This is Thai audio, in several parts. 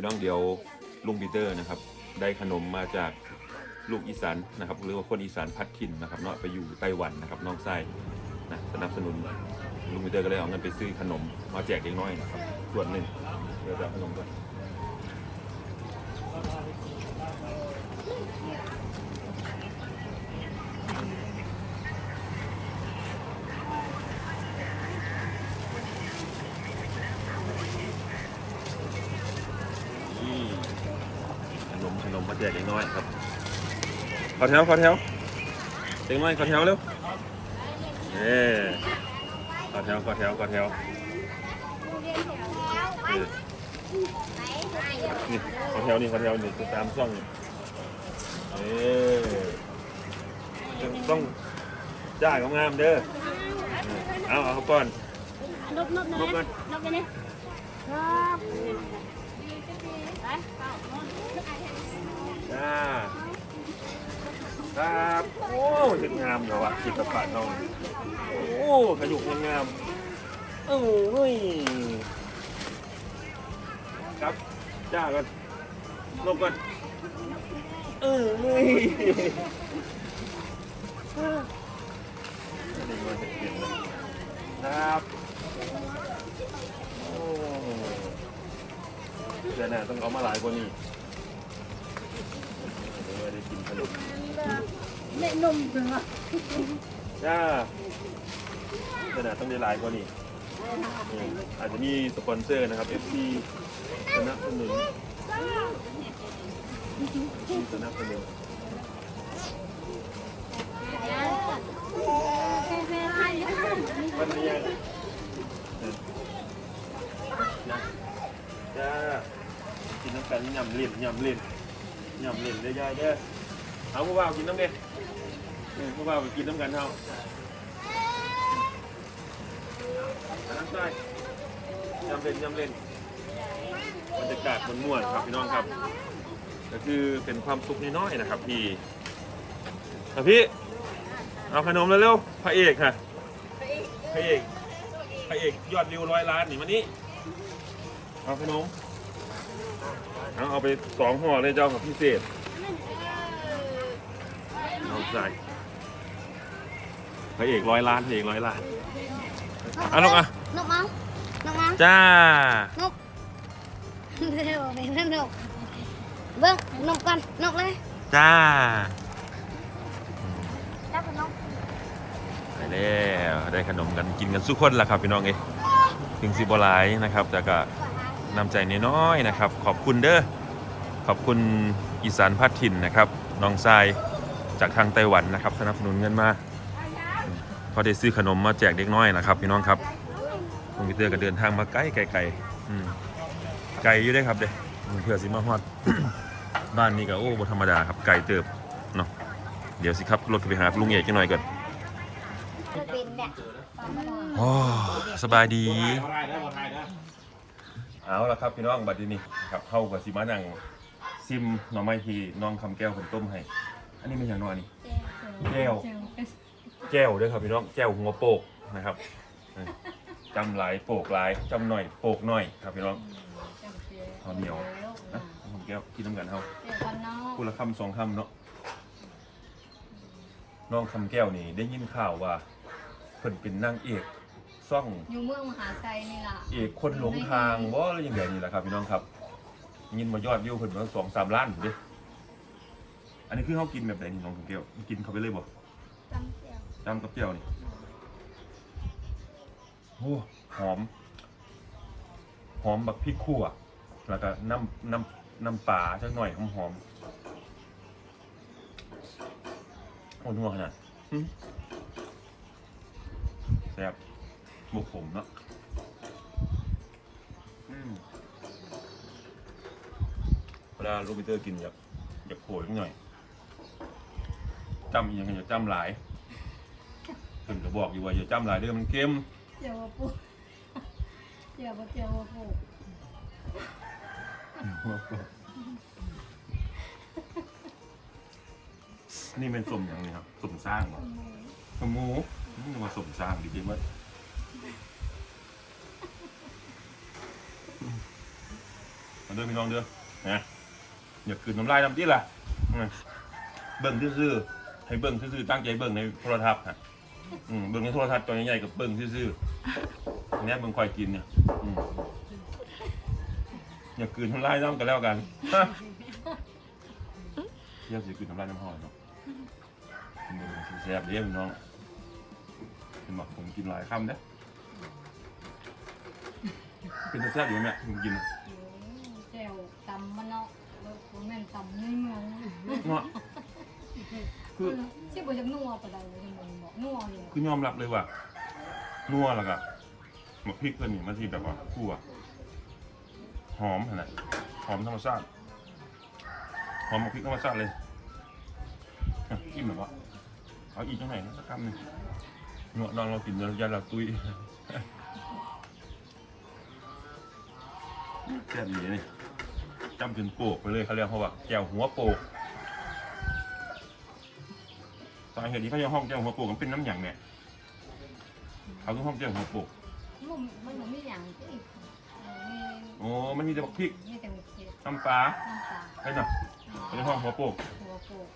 พี่น้องเดี๋ยวลุงปีเตอร์นะครับ ได้ขนมมาจากลูกอีสานนะครับ หรือว่าคนอีสานพัดถิ่นนะครับเนาะไปอยู่ไต้หวันนะครับน้องไส้นะสนับสนุนลุงปีเตอร์ก็เลยเอาเงินไปซื้อขนมมาแจกเด็กน้อยนะครับ ส่วนหนึ่งเดี๋ยวจะเอาขนมก่อน มขนมมาแจกเด็กน้อยครับขอแถวขอแถวเด็กน้อยขอแถวเร็วเอ้ขอแถวขอแถวขอแถวเออนี่ขอแถวนี่ขอแถวนี่ตามช่องนี่เอ้ต้องจ้างงามๆเด้อเอาเอาเขาก่อนนบนบนบก่อนนบกันนี่ครับไป เห็นงามเหรอวะจิตประน้องโอ้ขยุกงามๆเอ้ยครับจ้าก่อนลบก่อนเอ้ยครับโอ้เดี๋ยวน่ะต้องเอามาหลายกว่านี้เดี๋ยวได้กินขนม นมเถึงอะจ้าขนาดต้องได้หลายกว่านี้อืมอาจจะมีสปอนเซอร์นะครับ FC สนับสนุนสนับสนุนวันนี้ยังนะจ้ากินน้ำกันยำเล่นยำเล่นยำเล่นได้ย่อยเด้อ เอาผู้บ่าวกินน้ำเด้เออผู้บ่าวไปกินน้ำกันเท่าน้ำใต้ยำเล่นยำเล่นบรรยากาศมันม่วนครับพี่น้องครับ ก็คือเป็นความสุขน้อยๆนะครับ พี่อ่พี่ เอาขนมเร็วๆพระเอกค่ะพระเอกพระเอกยอดวิวร้อยล้านนี่มานี่เอาขนมเอาเอาไปสองห่อเลยเจ้ากับพิเศษ ใส่พระเอกร้อยล้านพระเอกร้อยล้าน อะนกอะ นกเอานกเอาจ้า นกเร็วไปนั่นนกเบิ้งนกกันนกเลยจ้าจับนกไปแล้วได้ขนมกันกินกันสุกคนละครับพี่น้องเอ้ยถึงสิบหลายนะครับ แต่ก็นำใจน้อยๆนะครับ ขอบคุณเด้อขอบคุณอีสานพัดถิ่นนะครับ น้องทราย จากทางไต้หวันนะครับ สนับสนุนเงินมาพอได้ซื้อขนมมาแจกเด็กน้อยนะครับ พี่น้องครับคอมพิวเตอร์ก็เดินทางมาไกลไกลๆอืมไกลอยู่ได้อครับเด้อืมเพื่อสิมาฮอดบ้านนี้ก็โอ้บ่ธรรมดาครับไกลเติบเนาะเดี๋ยวสิครับรถไปหาลุงเอกกันหน่อยก่อนเป็นเนี่ยโอ้สบายดี เอาละครับพี่น้องบัดนี้นี่ครับเข้ากับสิมานั่งซิมหน่อไม้ที่น้องคำแก้วผมต้มให้ อันนี้เป็นอย่างน้อยนี่แก้วแก้วเด้วยครับพี่น้องแก้วหัวโปกนะครับเออจำหลายโปกหลายจำหน่อยโปกหน่อยครับพี่น้องเอาเหนียวนะน้องคำแก้วกินน้ำกันเฮาพูดละคำสองคำเนาะน้องคำแก้วนี่ได้ยินข่าวว่าเพิ่นเป็นนางเอกซ่องอยู่เมืองมหาไซนี่ล่ะเอกคนหลงทางว่าอะไรอย่างเงี้ยนี่แหละครับพี่น้องครับ ยินมายอดวิวเพิ่นมาสองสามล้านผมดิ อันนี้คือเขากินแบบไหนนี่น้องถุงเกลียวกินเขาไปเลยบ่จำเสียงจำกับเจียวนี่โอ้หอม หอมแบบพริกขั่วแล้วก็น้ำน้ำน้ำปลาสักหน่อยหอมหอมโอ้นัวขนาดหึแซ่บบุกผมเนาะอืมเวลาลูกปีเตอร์กินอยากอยากโผล่นิดหน่อย จำอยังไงอย่าจำหลายเพิ่นก็บอกอยู่ว่าอย่าจำหลายเด้อมันเค็มเจียวปูเจียวปูเจียวปูนี่เป็นสมอย่างนี้ครับสมสร้างเหรอสมหมูนี่มาสมสร้างจริงๆว่ามาเด้อพี่น้องเด้อนะอย่าคืนน้ำลายน้ำที่ล่ะอืมเบิ่งซื่อๆ ให้เบิ่งซื่อๆตั้งใจเบิ่งในโทรทัศน์ฮะอืมเบิ่งในโทรทัศน์ตัวใหญ่ๆกับเบิ่งซื่อๆอันเนี้ยเบิ่งค่อยกินเนี่ยอืมอย่าคืนน้ำลายน้ำกันแล้วกันฮะเที่ยวสิคืนน้ำลายน้ำหอยเนาะกินเบิ่งสิแซ่บเด้อพี่น้องเห็นบอกผมกินหลายคำเด้อเป็นตาแซ่บอยู่ไหมแม่ผมกินแจ่วตำมันเนาะแล้วบ่แม่นตำในเมือง เนาะ คือสิบ่จักนัวปานใดเลยที่มึงบอกนัวอยู่คือยอมรับเลยว่านัวแล้วก็หมกพริกเพื่อนนี่มันที่แบบว่าคั่วหอมขนาดหอมธรรมชาติหอมหมกพริกธรรมชาติเลยอะกินแบบว่าเอาอีกจังไหนนะสักคำหนึ่งเนาะนอนเรากินเดี๋ยวยาเราตุยแซ่บดีนี่จำเป็นโปกไปเลยเขาเรียกเขาว่าแก้วหัวโปกสาเหตุที่เขาเรียกห้องแก้วหัวโปกมันเป็นน้ำหยังเนี่ยเขาคือห้องแก้วหัวโปกมันมันบ่มีหยังที่มีโอ้มันมีแต่บักพริกมีแต่หมกเผ็ดน้ำปลาน้ำตาลไอ้น่ะเขาเรียกห้องหัวโปกหัวโปก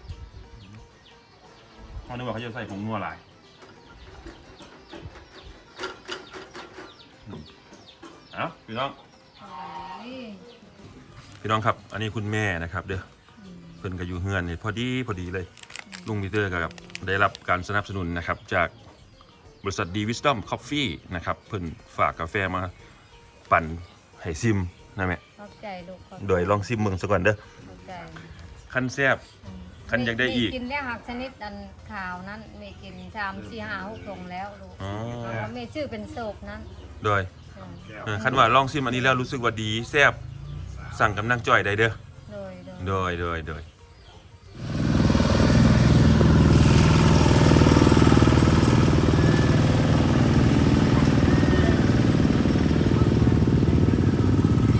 เขานึกว่าเขาจะใส่ผงนัวหลายอืมเอ้าพี่น้องไอ้พี่น้องครับ อันนี้คุณแม่นะครับ เด้ออืมเพิ่นก็อยู่เฮือนนี่พอดีพอดีเลย ลุงพีเตอร์ก็ครับได้รับการสนับสนุนนะครับจากบริษัทดีวิสตอมคอฟฟี่นะครับเพิ่นฝากกาแฟมาปั่นให้ซิมนะแม่ขอบใจลูกขอบโดยลองซิมเมืองซะก่อนเด้อขอบใจขั้นแซ่บคันอยากได้อีกมีกินแล้วหักชนิดอันข่าวนั้นมีกินชามสี่ห้าหกตรงแล้วลูกอ๋อแล้วมีชื่อเป็นโศกนั้นโดยอืมเออคันว่าลองซิมอันนี้แล้วรู้สึกว่าดีแซ่บสั่งกำนังจ่อยได้เด้อ โดยโดยโดยโดยโดย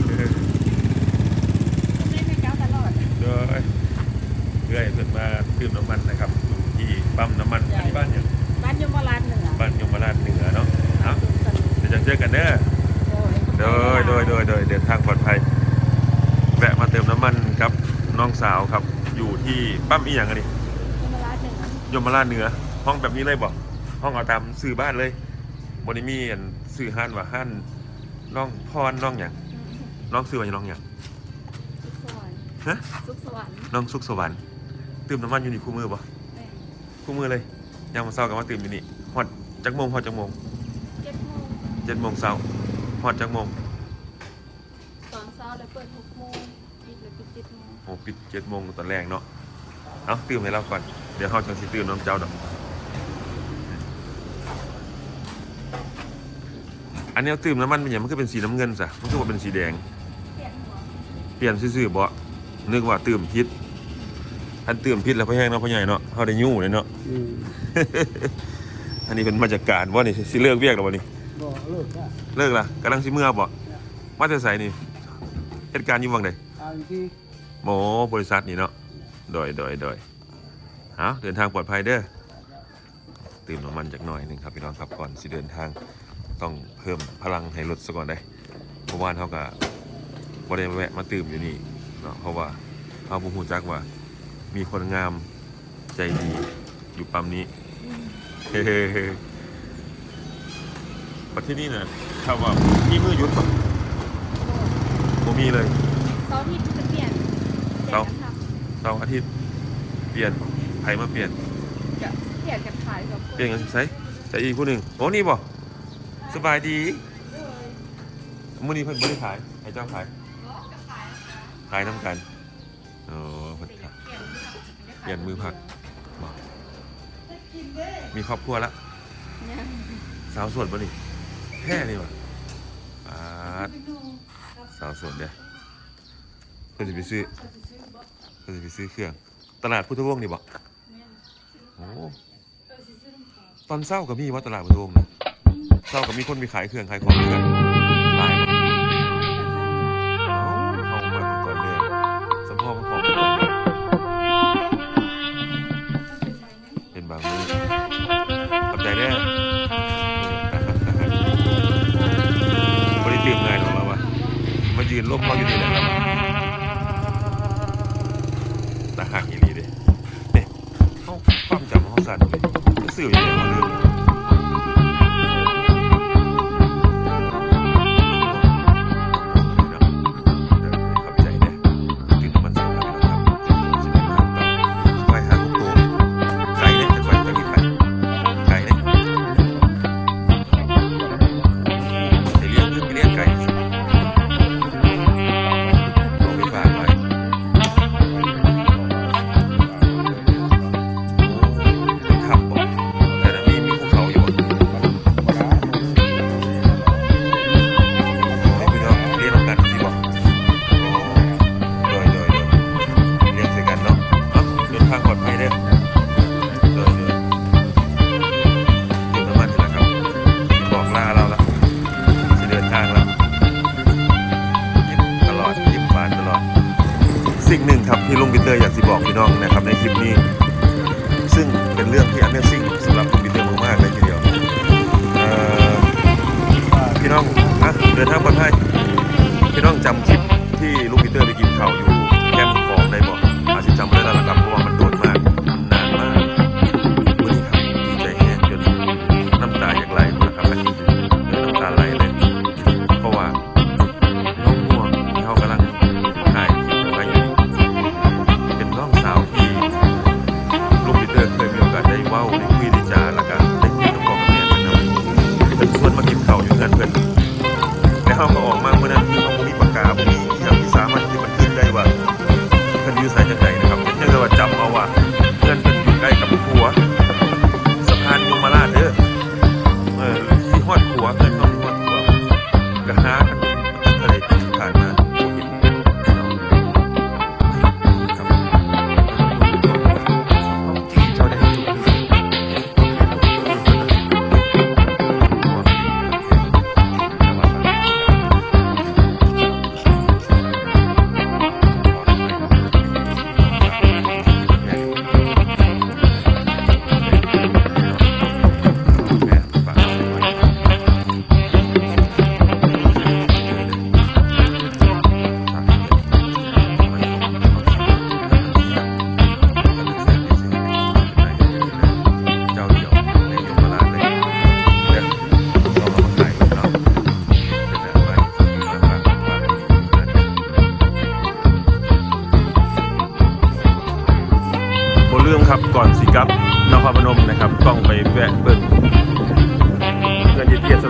เออ ไม่เป็นเจ้าตลอด โดยเรื่อยเพิ่นมา ดื่มน้ำมันนะครับอยู่ที่ปั๊มน้ำมันอันนี้บ้านเนี่ยงบ้านยมราชเหนือบ้านยมราชเหนือเนาะเอาเดี๋ยวจะเจอกันเด้อโดยโดยโดยโดยเดินทางปลอดภัยแวะมาเติมน้ำมันครับน้องสาวครับ อยู่ที่ปั๊มอีหยังอันนี้ยมราชเหนือยมราชเหนือห้องแบบนี้เลยบอกห้องเอาตามสื่อบ้านเลยบนนี้มีอันสื่อห้านว่าห้านน้องพรน้องอย่างน้องสื่อว่าอย่างน้องอย่างสุขสวรรค์ฮะสุขสวรรค์น้องสุขสวรรค์ ตื่มน้ำมันอยู่นี่คู่มือบ่แม่คู่มือเลยยามมาเช้ากับมาตื่มอยู่นี่ฮอดจักโมงฮอดจักโมงเจ็ดโมงเจ็ดโมงเช้าฮอดจักโมงตอนเช้าเลยเปิดหกโมงปิดเลยปิดเจ็ดโมงโอ้ปิดเจ็ดโมงตอนแรกเนาะเอาตื่มให้เราก่อนเดี๋ยวเขาจังสิตื่มน้องเจ้าดอกอันนี้เอาตื่มน้ำมันเป็นอย่างมันก็เป็นสีน้ำเงินซะมันก็ว่าเป็นสีแดง เปลี่ยนหัวเปลี่ยนซื่อๆบ่นึกว่าตื่มพิษ อันตื่มพิษแล้วพ่อแห้งเนาะพ่อใหญ่เนาะเขาได้ยู่เลยเนาะอืมอันนี้เป็นมาจากการว่านี่สิเลิกเวียกแล้วบ่นี่บ่เลิกละเลิกละกำลังสิเมื่อบ่ว่าจะใส่นี่เหตุการณ์อยู่วังใดทางที่โมบริษัทนี่เนาะโดยโดยโดยเอาเดินทางปลอดภัยเด้อตื่มน้ำมันจากหน่อยหนึงครับพี่น้องครับก่อนสิเดินทางต้องเพิ่มพลังให้รถซะก่อนได้เพราะว่าเขาก็บ่ได้แวะมาตื่มอยู่นี่เนาะเพราะว่าเขาบ่ฮู้จักว่า มีคนงามใจดีอยู่ปั๊มนี้เฮ้ๆประเทศนี้นะถ้าว่ามีมือหยุดปะบ่มีเลยเสาร์อาที่จะเปลี่ยนเสาร์เสาร์อาทิตย์เปลี่ยนใครมาเปลี่ยนจะเปลี่ยนกันขายกับเปลี่ยนกันใส่ใส่อีกผู้หนึ่งโอ้นี่บ่สบายดีมื้อนี้เพิ่นบ่ได้ขายให้เจ้าขายขายน้ำกันอ๋อเพิ่นขาย เปลี่ยนมือพักบ่มีครอบครัวละเนี่ยสาวโสดบ่นี่แค่นี่บ่ปาดสาวโสดเด้อเพิ่นสิไปซื้อเพิ่นสิไปซื้อเครื่อง ตลาดพุทธวงศ์นี่บ่โอ้ตอนเช้าก็มีว่าตลาดพุทธวงศ์นะเช้าก็มีคนมีขายเครื่องขายของด้วยกัน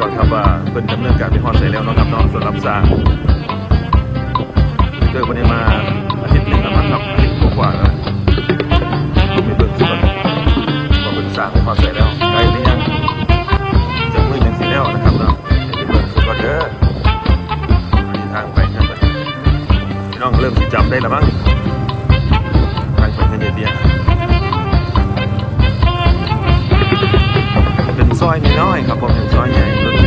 ่อนครับว่าเป็นดำเนินการไปฮอดใส่แล้วนาะครับเนอะส่วนรับทราบเจอวันนี้มาอาทิตย์หนึ่งแล้วมั้งครับอาทิตย์กว่าๆแล้วมีเบิ่งส่วนมาเบิ่งสร้างไปฮอดใส่แล้วใกล้หรือยังจะมือยังสีแล้วนะครับเราะไปเบิ่งส่วนก่อนเด้อมีทางไปครับพี่น้องเริ่มสิจำได้แล้วมั้งทางไปเงินเดีย ซอยน้อยครับผมเป็ซอยใหญ่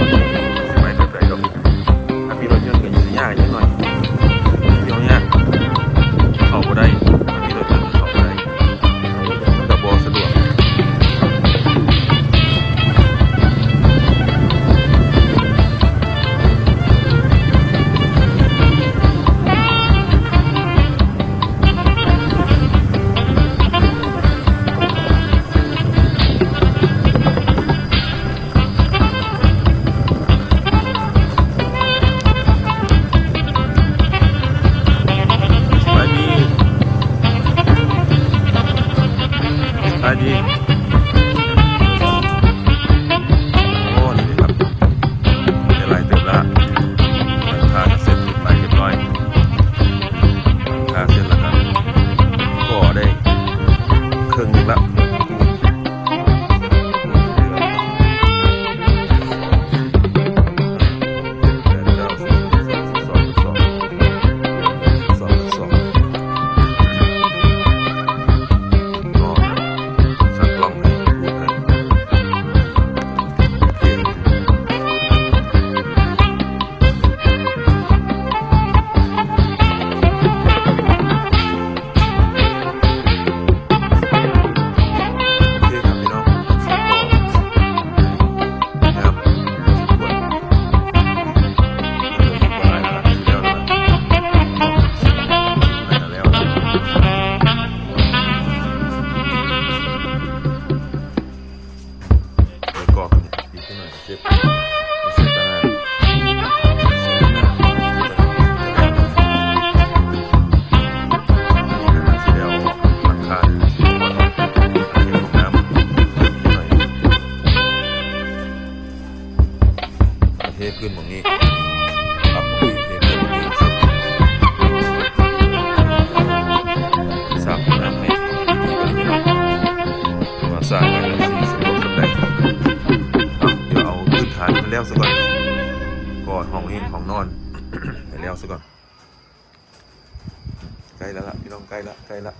ละใกล้ละ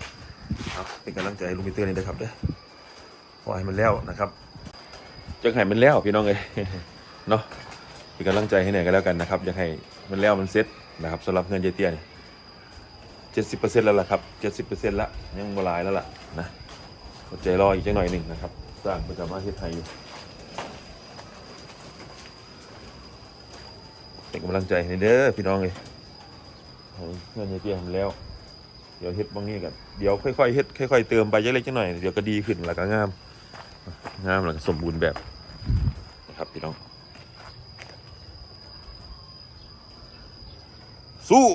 เอาเป็นกำลังใจลุงปีเตอร์นี่นะครับเด้อขอให้มันแล้วนะครับจะให้มันแล้วพี่น้องเอ้ยเนาะเป็นกำลังใจให้หน่อยก็แล้วกันนะครับอยากให้มันแล้วมันเซ็ตนะครับสำหรับเงินเจเตี้ยนี่เจ็ดสิบเปอร์เซ็นต์แล้วล่ะครับเจ็ดสิบเปอร์เซ็นต์ละยังบลายแล้วล่ะนะอดใจรออีกจังหน่อยหนึ่งนะครับสร้างประจำมาเฮ็ดไทยอยู่เป็นกำลังใจให้เด้อพี่น้องเลยเงินเจเตี้ยมันแล้ว เดี๋ยวเฮ็ดบางนี้กันเดี๋ยวค่อยๆเฮ็ดค่อยๆเติมไปเล็กจักหน่อยเดี๋ยวก็ดีขึ้นแล้วก็งามงามแล้วก็สมบูรณ์แบบนะครับพี่น้องสู้